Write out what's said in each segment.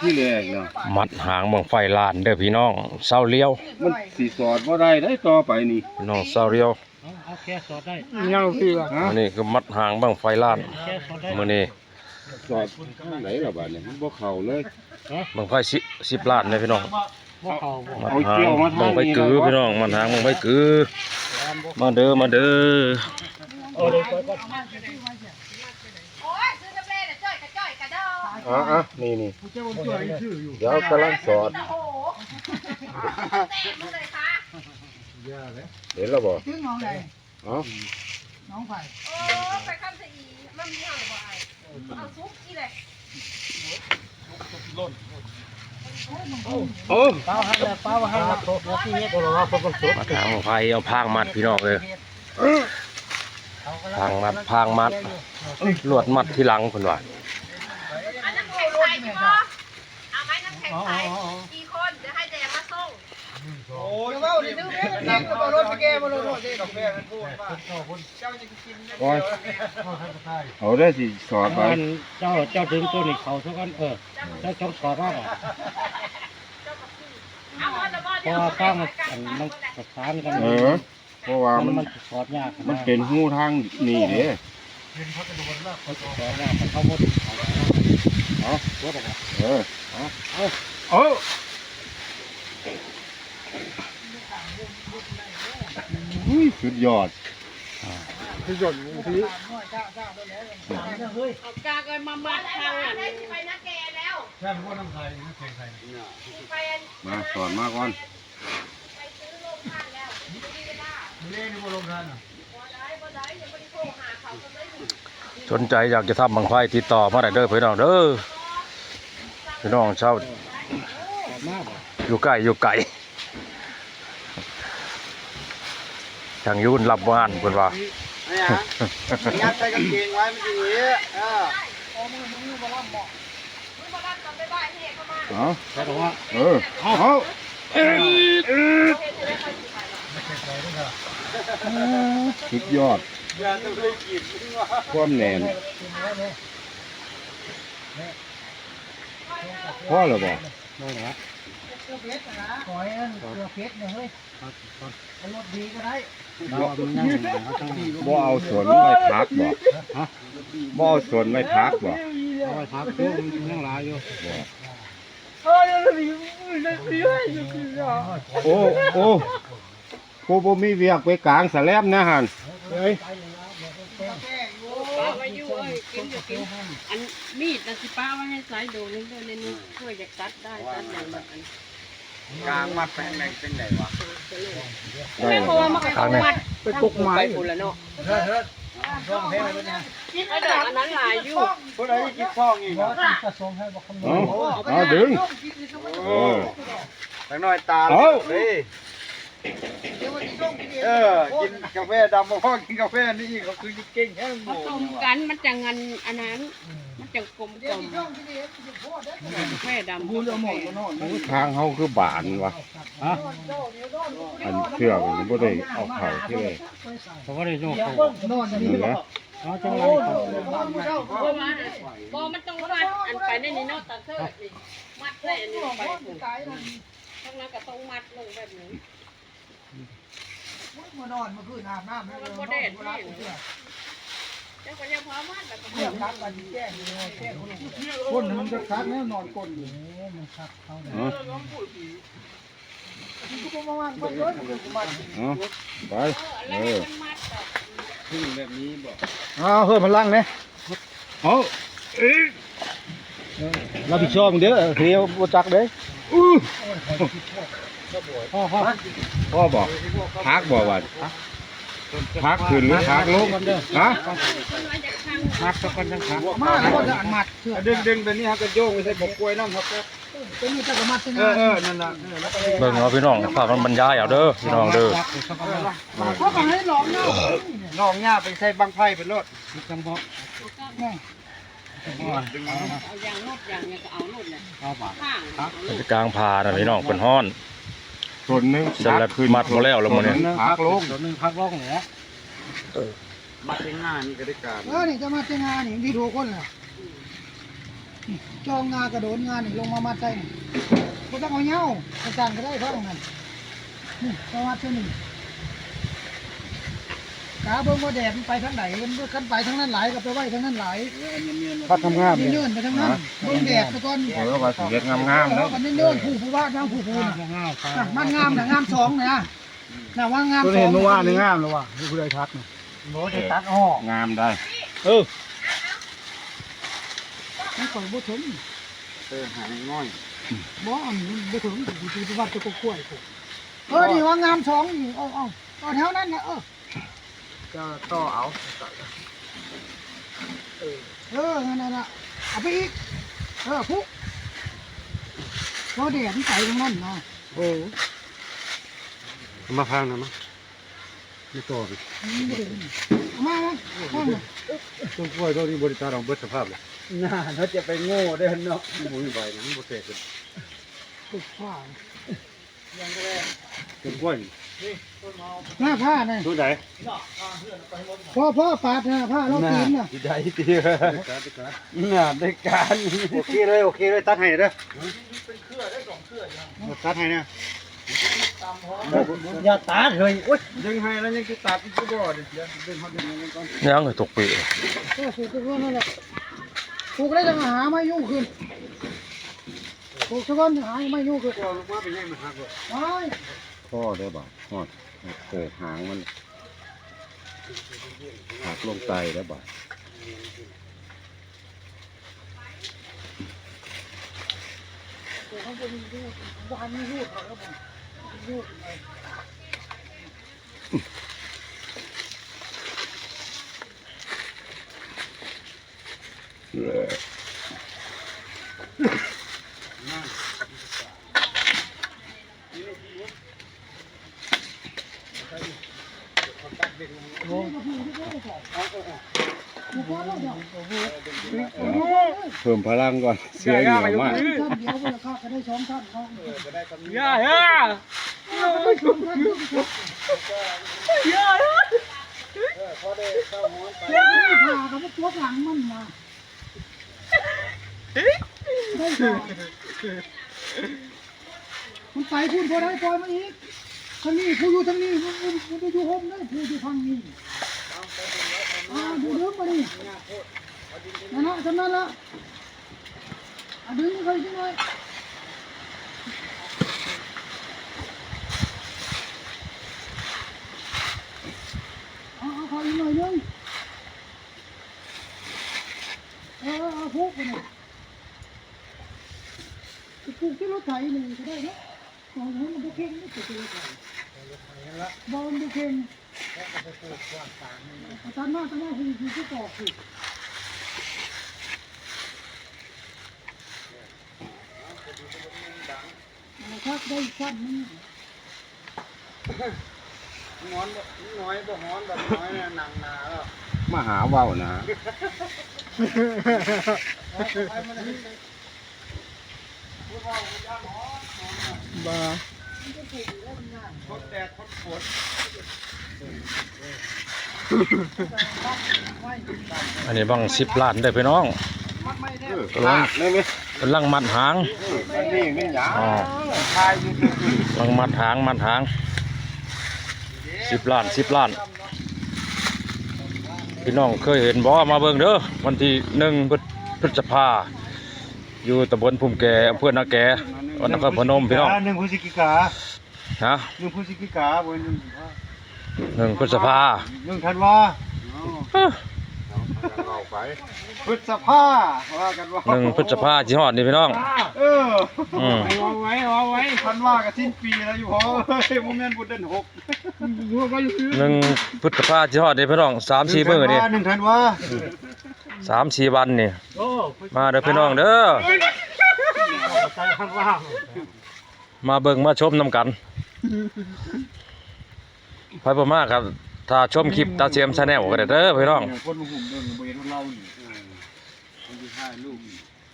ที่แรกเนาะมัดหางบังไฟลานเด้อพี่น้องเศร้าเลี้ยวมันสิสอดบ่ได้ได้ต่อไปนี่พี่น้องเศร้าเลี้ยวเอาแค่สอดได้ยังพี่ว่าฮะมื้อนี้คือมัดหางบังไฟลานแค่สอดได้มื้อนี้สอดไหนล่ะบาดนี้มันบ่เข้าเลยบังไฟสิ10ล้านเด้อพี่น้องบ่เข้าบ่มัดเอาหาเกี่งยวมาทางบังไฟกือนี้นะพี่น้องมัดหางบังไฟกือมาเด้อมาเด้อ ดออะอะนี่นี่เดี๋ยวกำลังสอดโอ้โหเตะมือเลยค่ะเห็นแล้วบ่ถึงน้องไหนเอ้าน้องไผ่โอ้ไปข้ามสอีมันมีห่างบ่ไอเอาซุปอีเลยโอ้เป้าให้แล้วเป้าให้แล้วบ่ที่เฮ็ดบ่ว่าบ่ต้องสดมัดหางบังไฟเอาพางมัดพี่น้องเลยพางมัดพางมัดลวดมัดที่หลังเพิ่นว่า อันน้ำแข็งใส่พี่พ่อเอาไหมน้ำแข็งใส่กี่คนเดี๋ยวให้แดงมาส่ง โอ้ยเว้าดิซื้อแม่กันกินก็บ่ รถไปแก้บ่รถสิดอกแม่มันพูดว่าเจ้าจะกินโอ้ยเอาได้สิสอดไปอันเจ้าเจ้าถึงตัวนี้เขาซะก่อนเออเจ้าต้องสอดว่าบ่เอาบอลบอลเพราะว่าข้างมันอันมันประสานกันเออเพราะว่ามัมันนมันสอดยากมันเป็นหูทางนี่เด้สอดยากเขาบ่เขาเอาบ่ได้เออเอาเอาเอาอุ้ยสุดยอดเอากาเกินมามัดทางอะได้ที่ไปนักแกแล้วใช่พวกน้ำไทยน้ำแข็งไทยไปอันมาสอนมาก่อนไปซื้อโรงทานแล้วไม่ได้บ้าไม่ได้โรงทานอะบ่ได้บ่ได้ยังไม่ได้โทรหาเขาก็เลยสนใจอยากจะทำบังไฟติดต่อมาได้เด้อพี่น้องเด้อพี่น้องชาวมากบ่อยู่ใกล้อยู่ไกล ทางยุ่นรับว่านเพิ่นว่าเนี่ยยัดใส่กางเกงไว้มันออมึงมารับกันไปบ้านเฮเข้ามาเอาแต่ว่าเออเอาสุดยอดย่าต้องได้กินว่าความแน่นพ่อหรือบ่บ่ได้ขอให้อันเกลือเพชรเนี่ยเฮ้ยเอารถดีก็ได้เรามันยังเขาต้องบ่เอาสวนไว้พักบ่บ่เอาสวนไว้พักบ่เอาไว้พักอยู่มันยังหลายอยู่โอ้โอ้ผู้บ่มีเวียกไปกลางสแลมนะหั่นป้าไว้อยู่เอ้ยกินอยู่กินอันมีดนะสิป้าไว้ให้สายโดนเลยเด้อในนี้ช่วยจะตัดได้ตัดอย่างแบบอัน กลางมาแปะแม่งเป็นไงวะได้แม่เพราะว่ามันก็ต้องมัดไปกุกไม้ไปพุ่นละเนาะเฮ้ยเฮ้ยช่องเพชรเลยเนี่ยไอ้ดอกอันนั้นหลายอยู่คนไหนกินช่องอีกเหรอเอาเอาดึงเออแต่น้อยตาเอาเลย เออ กินกาแฟดำมาพ่อกินกาแฟนี่อีกเขาคือเก่งแค่หผมูสมกันมันจะงันอันนั้น มันจะกลมกลมแค่ดำพูดเอาหมดก็นอนโอ้ทางเฮาคือบานวะฮะอันเชือกมันบ่ได้เอาเข้าที่เลยเขาก็ได้โยกเขานอนนี่แหละเขาจังไรเขาเพราะว่าบ่มันต้องมัดอันไปในนี้เนาะตาเทิดนี่มัดได้อันนี้ไปพุ่นทั้งนั้นก็ต้องมัดลงแบบนี้ มานอนเมื่อคืนอาบน้ำไม่เลยนอนเวลาเพื่เจ้าก็ยังพอมัดแบบเพื่อรับกันแก้งแก้งคนมันจะคักแน่นอนคนอยู่มันคักเขาเอาก็ประมาณคนเยอะมันประมาณเอาไปเออมันมัดแบบอ้าวเฮ้ยพลังเนี่ยเอารับผิดชอบเด้อเที่ยวบ่จักเด้อู้ พ่อพ่อพ่อบอกพักบ่วัดพักขึ้นหรือพักลงฮะมัดสักคนจังครับมาแล้วก็จะอันมัดเชื่อดึงดึงตัวนี้ฮะก็โยงไปใส่บกกล้วยน้ำครับตัวนี้จะมัดใช่ไหมเออเออนั่นน่ะเออแล้วก็เบิ่งเอาพี่น้องฝากมันบรรยายเอาเด้อพี่น้องเด้อเขาบอกให้หลอมเนาะน้องหญ้าไปใส่บังไพ่เป็นรถจังบ่เอาอย่างนดอย่างเนี่ยก็เอานดเนี่ยเอาบาข้างเอานดเป็นกลางพาน่ะพี่น้องเป็นฮ้อน ส่วนหนึงสลัดมัดบ่แล้วแล้วมื้อนี้พักลงตัวนึงพักร้องเหนือมาเป็นงานนี่ก็ได้การเออนี่จะมาเจงานนี่ที่ถูกคนแหละจองงากระโดดงานนี่ลงมามัดใส่นี่บ่ต้องเอาเหย้าไปสั่งก็ได้เท่านั้นนี่ประวัติเท่านี้ กาเบิ่งว่าแดดมันไปทางไหนมันคันไปทางนั้นหลายก็ไปไว้ทางนั้นหลายพัดทำงานมีเนี่ยเนื่อนไปทางนั้นเบิ่งแดดไปก่อนเออว่าสิเฮ็ดงามๆแล้เนาะวมันเนื่อนผู้ผู้ว่าทางผู้ผู้น่ะง่ายครับอะมันงามน่ะงามสองนะน่ะว่างามตัวสองเห็นเมื่อวานนี่งามแล้วว่ะนี่ผู้ใดทักนี่โบ่ได้ตัดออกงามได้เออมันก่อยบ่ถึงเออหางน้อยบ่อันนี้บ่ถึงอยู่ที่วัดตะกกล้วยพุ่นเออนี่ว่างามสองนี่เอาเอาเอาแถวนั้นน่ะเออ จะต่อเอาเออนั่นน่ะน่ะเอาไปอีก เออพุกพอแดดมันไปตรงนั้นนะโอ้มาพังนะมั้งไม่ต่อไปมันไม่ได้เอามามาเอามาต้นกล้วยตัวนี้บริจาคของเบิดสภาพเลยน่าเขาจะไปโง่ได้เนาะหมุนไปนะมันบ่เสร็จเลยติดผ้าต้นกล้วย หน้าผ้าน่ะตัวไหนพ่อพ่อปาดหน้าผ้าเราตีนน่ะได้ตีน่าได้การโอเคเลยโอเคเลยตัดให้เด้อตัดให้เนี่ยอย่าตาเลยยังให้แล้วยังจะตัดอีกบ่เดี๋ยวเดินเขาเดินกันก่อนยังให้ตกปีเออผูกตัวนั่นแหละผูกได้จะหาไม่ยุ่งขึ้นผูกตัวก้อนหาไม่ยุ่งขึ้นก็ลงมาเป็นยังมันหักเลย พ่อได้บ่ฮอดเกิดหางมันหักลงไตแล้บ่เขาเป็นยุ่งวันนี้ยุ่งเขาแล้วผมยุ่งเพิ่มพลังก่อนเสียเหนียวมากท่านเดียวเวลาข้าก็ได้สองท่านเขาอย่าอย่าได้สองท่านผ่ากับตัวหลังมันมาได้ค่ะมันไปพูดพอได้ปล่อยมาอีกทางนี้ผู้อยู่ทางนี้มันมันมันอยู่ห้องได้ผู้อยู่ทางนี้อ่าดูเรื่องมาดิ นั่นนะจำนั้นละอะดึงเขาขึ้นหน่อยเอาเอาขาอีกหน่อยนึงเออเอาพุกไปหน่อยจะปลูกที่รถไถหนึ่งก็ได้นะของมันมันบุเข่งไม่ติดตัวไถบอลบุเข่งอาจารย์ว่าอาจารย์ว่าคือคือที่ตอกคือ นะครับได้สั้นนึงงอนบ่น้อยบ่ฮ้อนแบบน้อยน่ะหนังหนาแล้วมาหาเว้านะบ้าทดแดดทดฝนอันนี้บังสิบล้านได้อพี่น้องเออลากได้ไหมกำลังมัดหางอันนี้ไม่หยาอ๋อทายอยู่ซื่อกำลังมัดหางมัดหางสิบล้านสิบล้าน พี่น้องเคยเห็นบ่มาเบิ่งเด้อวันที่หนึ่งพฤพฤษภาอยู่ตำบลภูมิแก่อำเภอนาแก่วันนครพนมพี่น้องหนึ่งพฤศจิกาฮะหนึ่งพฤศจิกาบ่หนึ่งหนึ่งพฤษภาหนึ่งธันวา เอาไปพฤษภาว่ากันว่าหนึ่งพฤษภาที่ฮอดนี่พี่น้อง เอออืม เอาไว้เอาไว้ธันวากับสิ้นปีแล้วอยู่พอเฮ้ยโมเมนต์บุญเดือนหกหนึ่งพฤษภาที่ฮอดนี่พี่น้องสามสี่มื้อนี่หนึ่งธันวาสามสี่วันนี่โอ้มาเด้อพี่น้องเด้อใจข้างล่างมาเบิ่งมาชมนํกันไปบ่มากครับ ถ้าชมคลิปตาเสียมชาแนลก็ได้เด้อพี่น้องคนมาหุ่มเดินบ่เห็นเรานี่คนที่ถ่ายรูป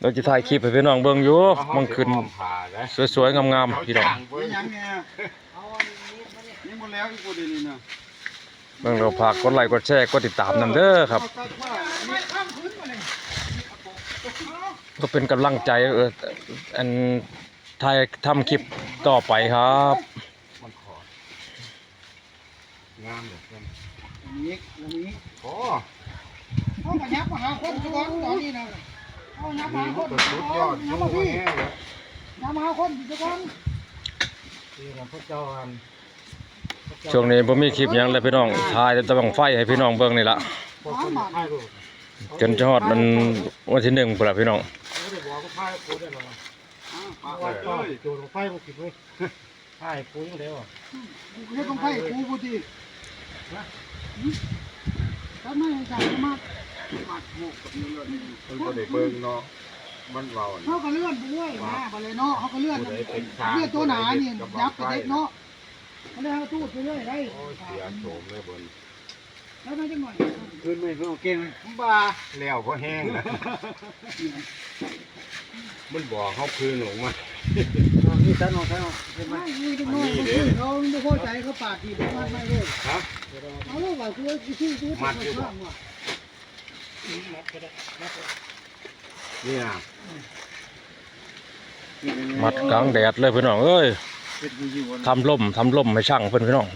เราจะถ่ายคลิปให้พี่น้องเบิ่งอยู่มันขึ้นผ่านะสวยๆงามๆพี่น้องไว้ยังไงยังหมดแล้วอีกคนเดียวนี่นะเบิ่งเราฝากกดไลค์กดแชร์กดติดตามนํเด้อครับเอาตัดผ้าไม่ข้ามพื้นมาเลยก็เป็นกำลังใจเอออันถ่ายทำคลิปต่อไปครับงามเลย เพิ่นนี้อันนี้โอ้เอากระยับมาหาคนทุกคนตอนนี้นะเอายับมานี่หาคมันนก็สุดยอดยัยุ่บงมาบ่พี่แห้งเลยยับมาหาคนทุกคนที่เราพวกเจ้าอันช่วงนี้ผมมีคลิปหยังเลยพี่น้องถ่ายแต่บังไฟให้พี่น้องเบิ่งนี่ละพวกคนถ่ายรูปจนจะฮอดมันวันที่หนึ่งพุ่นละพี่น้องไม่ได้บอกก็ถ่ายกูได้หรอว่าก็โจรไฟมากินไว้ถ่ายกูยังเดียวอะกูเรียกคนไข้กูพูดดี ถ้าไม่ใส่มามันบ่ได้เบิ่งเนาะมันเว้าเขาก็เลื่อนไปเรื่อยนะไปเลยเนาะเขาก็เลื่อนเลื่อนตัวหนานี่ยับไปเด็กเนาะเขาเลยเขาตูดไปเรื่อยได้โอ้ยเสียโฉมเลยเบิ่นแล้วไม่จังหน่อยคืนไม่เพิ่งเก่งบ้าแล้วบ่แห้งนะมันบอกเฮาคืนออกมา นี่ท่านน้องท่านน้องเห็นไหมไม่มีจังหน่อยเขาไม่พอใจเขาปาดทีประมาณไม่เลยครับเอาลูกว่าคือที่ที่ที่ข้างว่ะนี่นะมัดกลางแดดเลยพี่น้องเอ้ยทำล่มทำล่มให้ช่างเพิ่อนพี่น้อง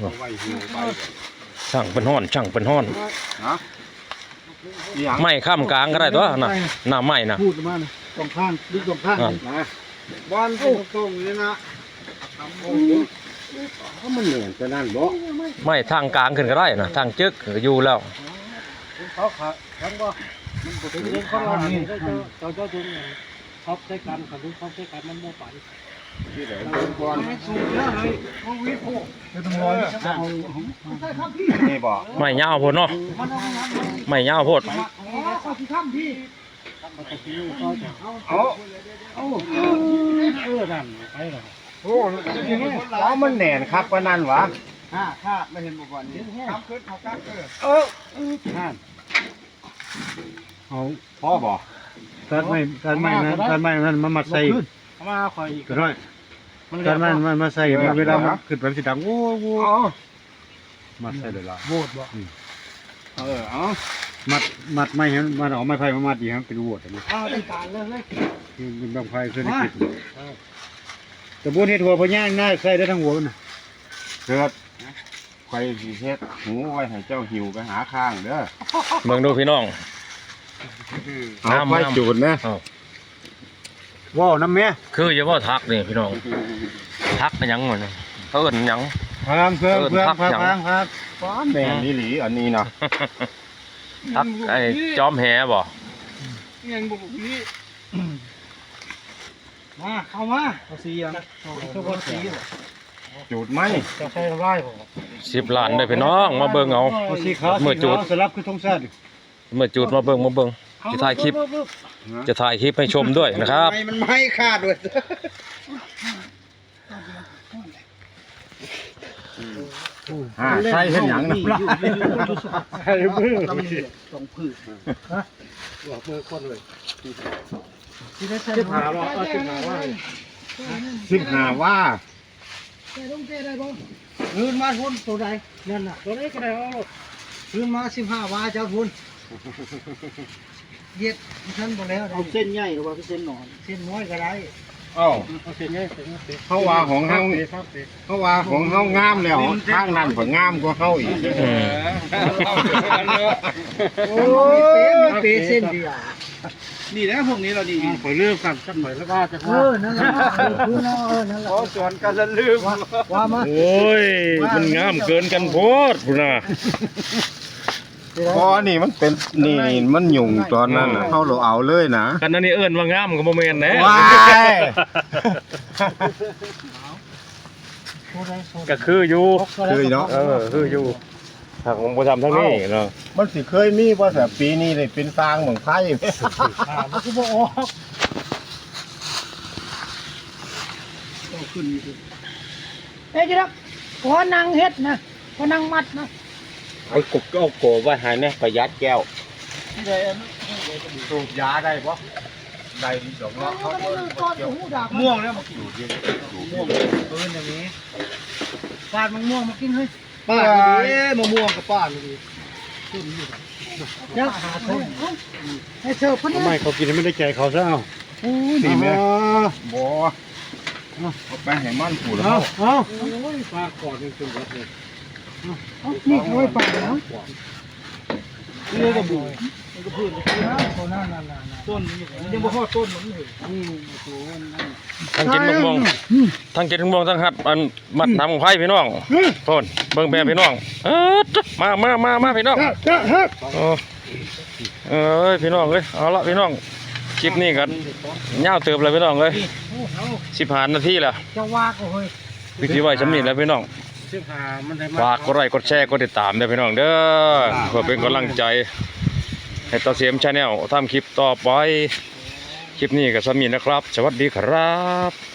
ช่างเป็นห้อนช่างเป็นห้อนไม่ข้ามกลางก็ได้ตัวน่ะหน้าไม้น่ะพูดมานะตรงข้างดึงตรงข้างนะ บอลตรงๆนี่นะเขามันเหนื่อยจะนั่นบ่ไม่ทางกลางขึ้นก็ได้น่ะทางจึกก็อยู่แล้วเขาขาทั้งว่ามันบ่ถึงเรื่องของเราเนี่ยเจ้าเจ้าเจ้าจุนเขาใช้กันกับเขาใช้กันมันบ่ไปที่ไหนเป็นบอลสูงแล้วเลยเขาวิทย์พวกไม่ต้องรอจะเอาใช่ครับพี่นี่บ่ไม่ยาวโพดเนาะมันเอางานมาไม่ยาวโพด อ๋อเขาที่ทำพี่เขาจะคิ้วเขาจะเอาเออนั่นไปหรอโอ้ล้อมันแหน่นครับว่านั่นวะห้าถ้าไม่เห็นบุกวันนี้ทำขึ้นเขากล้าเกิดห้าเอาพ่อบ่ตัดไม่ตัดไม่นั้นตัดไม่นั้นมามัดใส่มาคอยอีกก็ได้ตัดไม่มันมาใส่เวลามันขึ้นไปสิดังโว้โว้อ๋อมัดใส่เลยล่ะโบดบ่เออเอา มัดมัดไม่เห็นมันเอาไม้ไผ่มามัดอีกครับเป็นโวดอันนี้เอาได้การเลยเลยคือเป็นบางไผ่คือในคลิปแต่บุญเฮ็ดหัวพญางน่าใส่ได้ทั้งหัวมันน่ะเกิดไฟสีเฮ็ดหูไว้ให้เจ้าหิวไปหาข้างเด้อเบิ่งดูพี่น้องเอาไฟจูดนะว้าวน้ำแม่คืออย่าว่าทักนี่พี่น้องทักเป็นหยังหมดนี่เขาเอิ้นหยังพังเพื่อนเพื่อนพังพังพังฟ้าแม่นอีหลีอันนี้นะ ทักไอ้จอมแหบ่ยังบุกพี่มาเข้ามาเอาสียังทุกคนสีจูดไหมจะใช้ไล่บ่สิบล้านได้พี่น้อง มาเบิ่งเอาเอาสีขาวเมื่อจุดสลับคือธงชาติเมื่อจุดมาเบิ่งมาเบิ่งจะถ่ายคลิป จะถ่ายคลิปให้ชมด้วยนะครับมันไม่ขาดด้วย อ่าใช่เห็นหยังนะใช่มือต้องพืชหัวมือคนเลยที่ได้ใช้สิบหาว่าเอาสิบหาว่าสิบหาว่าใช้ต้องเตะได้บ่คืนมาทุนตัวใดนั่นน่ะตัวนี้ก็ได้เอาลูกคืนมาสิบห้าวาเจ้าทุนเย็ดฉันบอกแล้วเอาเส้นใหญ่หรือว่าเส้นหนอนเส้นน้อยก็ได้ เอ้าเอาเส้นใหญ่เส้นเส้นเขาว่าของเฮาครับเส้นเขาว่าของเฮางามแล้วทางนั้นก็งามกว่าเฮาอีกอืมโอ้ยมีเปเส้นเดียวนี่นะพวกนี้เราดีขอเริ่มกันสักหน่อยแล้วก็จะเออนั่นแหละคือเนาะเออนั่นแหละขอสอนกันละลืมว่ามาโอ้ยมันงามเกินกันโพดพุ่นน่ะ พอนี่มันเป็นนี่มันยุ่งตอนนั้นน่ะเฮาเราเอาเลยนะกันนั้นนี่เอิ้นว่างามก็บ่แม่นแหน่ว้ายก็คืออยู่คือเนาะเออคืออยู่ทางผมบ่ทำทั้งนี้เนาะมันสิเคยมีบ่แต่ปีนี้ได้เป็นสร้างเมืองไทยอ่ามันก็บ่ออกเอ้ยจิรักขอนั่งเฮ็ดนะขอนั่งมัดนะ เอากบเอาโกไว้ให้แม่ประหยัดแก้วสูบยาได้บ่ได้ดอกเนาะเขาก็ต้องก้อนหูดาบม่วงแล้วมากินสูบเย็นสูบม่วงปืนอย่างนี้ปาดมันม่วงมากินเฮ้ยป้าดีมะม่วงกับป้าดียักหาส้มให้เธอพันทำไมเขากินไม่ได้ใจเขาซะเอาดีไหมบ่เอาไปให้มันผูแล้วเอาเฮาเอาโอ้ยปลาก่อนเป็นตัวเลยเอา นี่เอาไว้ป่าเนาะนี่ก็บูคนนั่นนั่นนั่นต้นยังบ่พอต้นมันเลยทั้งกินมะม่วงทั้งกินมะม่วงทั้งหัดอันมัดน้ำของไผ่พี่น้องโทนเบิ่งแม่พี่น้อง เออจ๊ะมามามามาพี่น้องจะฮะโอ้เอ้ยพี่น้องเอ้ยเอาละพี่น้องคลิปนี้กันยาวเติบเลยพี่น้องเอ้ยสิบห้านาทีแล้วจะว่าก็เฮ้ยวิธีไว้สำนีแล้วพี่น้อง สิบห้ามันได้มาฝากกดไลค์กดแชร์กดติดตามด้วยพี่น้องเด้อเพื่อเป็นกำลังใจ ให้ต่อเสียมชาแนลทำคลิปต่อไป คลิปนี้ก็สำนีนะครับ สวัสดีครับ